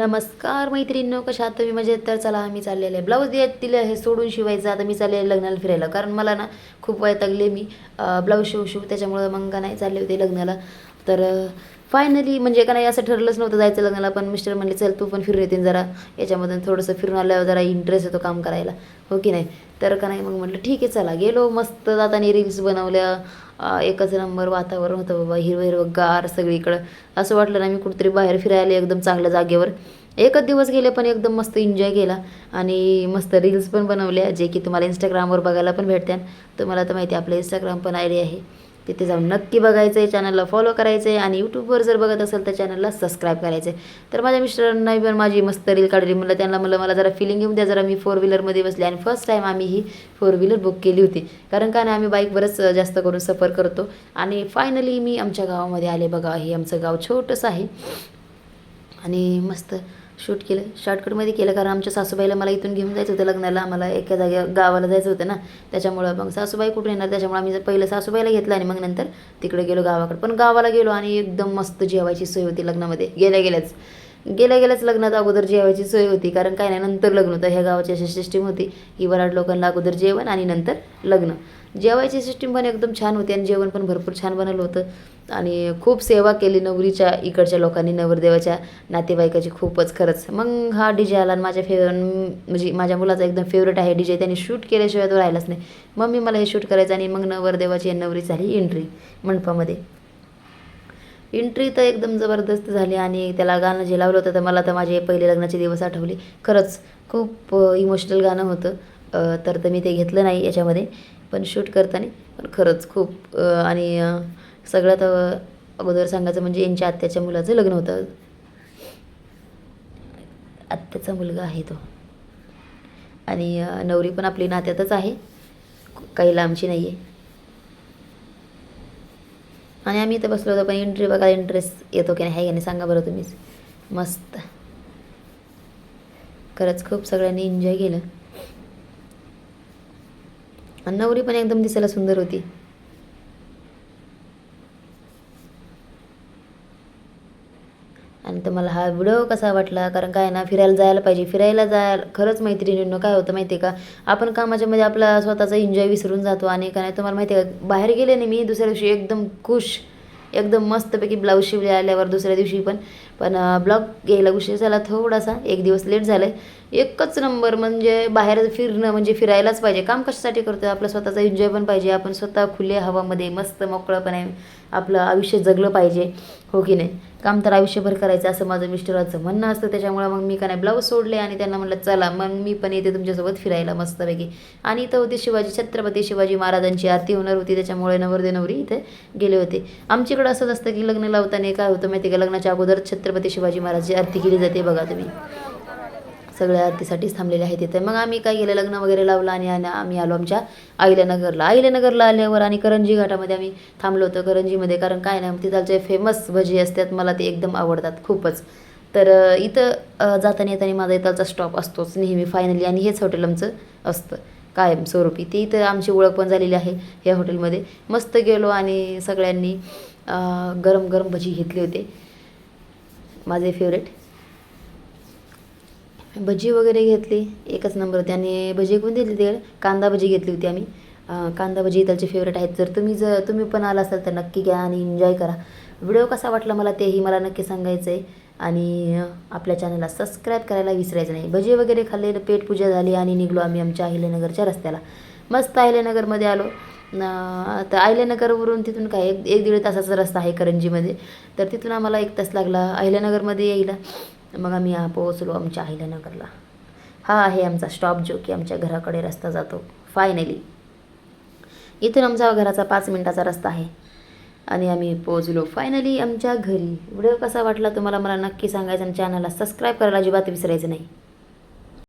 नमस्कार मैत्रिणींनो कशा आहात तुम्ही? म्हणजे तर चला मी चाललेले आहे. ब्लाऊज देत दिलं हे सोडून शिवायचं आता मी चाललेले लग्नाला फिरायला. कारण मला ना खूप वैतागले मी. ब्लाऊज शिव शिवू त्याच्यामुळं मग का नाही चालले होते लग्नाला. तर फायनली म्हणजे का नाही असं ठरलंच नव्हतं जायचं लग्नाला पण मिस्टर म्हणले चल तू पण फिरून येते जरा याच्यामधून थोडंसं फिरून आल्यावर जरा इंटरेस्ट येतो काम करायला. हो की नाही? तर का नाही मग म्हटलं ठीक आहे चला. गेलो मस्त जाताना रील्स बनवल्या. एकच नंबर वातावरण होतं बाबा हिरवं हिरवं गार सगळीकडं. असं वाटलं ना मी कुठेतरी बाहेर फिरायला एकदम चांगल्या जागेवर. एकच दिवस गेले पण एकदम मस्त एन्जॉय केला. आणि मस्त रील्स पण बनवल्या जे की तुम्हाला इंस्टाग्रामवर बघायला पण भेटत्यान तुम्हाला तर माहिती आहे आपलं इंस्टाग्राम पण आय डी आहे. तिथे जाऊन नक्की बघायचं आहे चॅनलला फॉलो करायचं आहे आणि यूट्यूबवर जर बघत असेल तर चॅनलला सबस्क्राईब करायचं आहे तर माझ्या मिस्टरांना पण माझी मस्त रील काढली. म्हणलं त्यांना म्हणलं मला जरा फिलिंग येऊन द्या जरा मी फोर व्हीलरमध्ये बसले आणि फर्स्ट टाईम आम्ही ही फोर व्हीलर बुक केली होती. कारण का नाही आम्ही बाईकवरच जास्त करून सफर करतो. आणि फायनली मी आमच्या गावामध्ये आले बघा. हे आमचं गाव छोटंसं आहे. आणि मस्त शूट केलं. शॉर्टकटमध्ये केलं कारण आमच्या सासूबाईला मला इथून घेऊन जायचं होतं लग्नाला. आम्हाला एका जागे गावाला जायचं होतं ना. त्याच्यामुळं मग सासूबाई कुठून येणार? त्याच्यामुळे आम्ही पहिलं सासूबाईला घेतलं आणि मग नंतर तिकडे गेलो गावाकडे. पण गावाला गेलो आणि एकदम मस्त जेवायची सोय होती लग्नामध्ये. गेल्या गेल्याच. गेल्या गेल्याच लग्नात अगोदर जेवायची सोय होती. कारण काय नाही नंतर लग्न होतं. ह्या गावाची अशी सिस्टीम होती की वराड लोकांना अगोदर जेवण आणि नंतर लग्न. जेवायची सिस्टीम पण एकदम छान होती आणि जेवण पण भरपूर छान बनवलं होतं. आणि खूप सेवा केली नवरीच्या इकडच्या लोकांनी नवरदेवाच्या नातेवाईकाची खूपच खरंच. मग हा डी जे आला आणि माझ्या फेवर म्हणजे माझ्या मुलाचा एकदम फेवरेट आहे डी जे त्याने शूट केल्याशिवाय तो राहिलाच नाही. मम्मी मला हे शूट करायचं आणि मग नवरदेवाची नवरी झाली एंट्री मंडपामध्ये. एंट्री तर एकदम जबरदस्त झाली आणि त्याला गाणं जे लावलं होतं तर मला तर माझे पहिले लग्नाचे दिवस आठवले. खरंच खूप इमोशनल गाणं होतं. तर तर मी ते घेतलं नाही याच्यामध्ये पण शूट करताना पण खरंच खूप आणि सगळ्यात अगोदर सांगायचं म्हणजे यांच्या आत्याच्या मुलाचं लग्न होतं. आत्याचा मुलगा आहे तो. आणि नवरी पण आपली नात्यातच आहे. काही लांबची नाही आहे आणि आम्ही इथं बसलो होतो पण एंट्री बघा इंटरेस्ट येतो की नाही आहे की नाही सांगा बरं तुम्हीच. मस्त. खरंच खूप सगळ्यांनी एन्जॉय केलं. आणि नवरी पण एकदम दिसायला सुंदर होती. आणि तुम्हाला हा व्हिडिओ कसा वाटला? कारण काय ना फिरायला जायला पाहिजे. फिरायला जायला खरंच मैत्रिणींनो काय होतं माहिती आहे का? आपण कामाच्या मध्ये आपला स्वतःचा एन्जॉय विसरून जातो आणि का नाही तुम्हाला माहिती आहे का बाहेर गेले नाही मी दुसऱ्या दिवशी एकदम खुश एकदम मस्तपैकी ब्लाऊज शिवले आल्यावर दुसऱ्या दिवशी पण. पण ब्लॉग घ्यायला उशीर झाला थोडासा. एक दिवस लेट झालं आहे एकच नंबर म्हणजे बाहेर फिरणं म्हणजे फिरायलाच पाहिजे. काम कशासाठी करतो आपलं स्वतःचा एन्जॉय पण पाहिजे. आपण स्वतः खुल्या हवामध्ये मस्त मोकळंपणे आपलं आयुष्य जगलं पाहिजे. हो की नाही? काम तर आयुष्यभर करायचं असं माझं मिस्टराचं म्हणणं असतं. त्याच्यामुळे मग मी का नाही ब्लाऊज सोडले आणि त्यांना म्हटलं चला मग मी पण येते तुमच्यासोबत फिरायला मस्तपैकी. आणि इथं होती शिवाजी छत्रपती शिवाजी महाराजांची आरती होणार होती. त्याच्यामुळे नवरदे नवरी इथे गेले होते. आमच्याकडं असंच असतं की लग्न लावताना काय होतं माहिती आहे का? लग्नाच्या अगोदर छत्रपती शिवाजी महाराजची आरती केली जाते बघा तुम्ही. सगळ्या आरतीसाठीच थांबलेले आहेत तिथे मग आम्ही काय केलं? लग्न वगैरे लावलं आणि आणि आम्ही आलो आमच्या अहिल्यानगरला अहिल्यानगरला आल्यावर आणि करंजी घाटामध्ये आम्ही थांबलो होतो करंजीमध्ये. कारण काय नाही तिथालचे फेमस भजी असतात मला ते एकदम आवडतात खूपच. तर इथं जाताना येताना माझा इथलचा स्टॉप असतोच नेहमी फायनली आणि हेच हॉटेल आमचं असतं. कायम स्वरूपी. ते इथं आमची ओळख पण झालेली आहे या हॉटेलमध्ये मस्त गेलो आणि सगळ्यांनी गरम गरम भजी घेतले होते. माझे फेवरेट भजी वगैरे घेतली एकच नंबर त्याने भजी कोणती दिली तिकडे कांदा भजी घेतली होती आम्ही. कांदा भजी इथलचे फेवरेट आहेत. जर तुम्ही जर तुम्ही पण आला असाल तर नक्की घ्या आणि एन्जॉय करा. व्हिडिओ कसा वाटला मला तेही मला नक्की सांगायचं आहे आणि आपल्या चॅनलला सबस्क्राईब करायला विसरायचं नाही. भजी वगैरे खाल्ले पेटपूजा झाली आणि निघलो आम्ही आमच्या अहिल्यानगरच्या रस्त्याला. मस्त अहिलेनगरमध्ये आलो. तर अहिल्यानगरवरून तिथून काय एक एक दीड तासाचा रस्ता आहे करंजीमध्ये. तर तिथून आम्हाला एक तास लागला. अहिल्यानगरमध्ये यायला. मग आम्ही पोहोचलो आमच्या अहिल्यानगरला. हा आहे आमचा स्टॉप जो की आमच्या घराकडे रस्ता जातो. फायनली इथून आमचा घराचा पाच मिनटाचा रस्ता आहे. आणि आम्ही पोहोचलो. फायनली आमच्या घरी. व्हिडिओ कसा वाटला तुम्हाला मला नक्की सांगायचं आणि चॅनलला सबस्क्राईब करायला अजिबात विसरायचं नाही.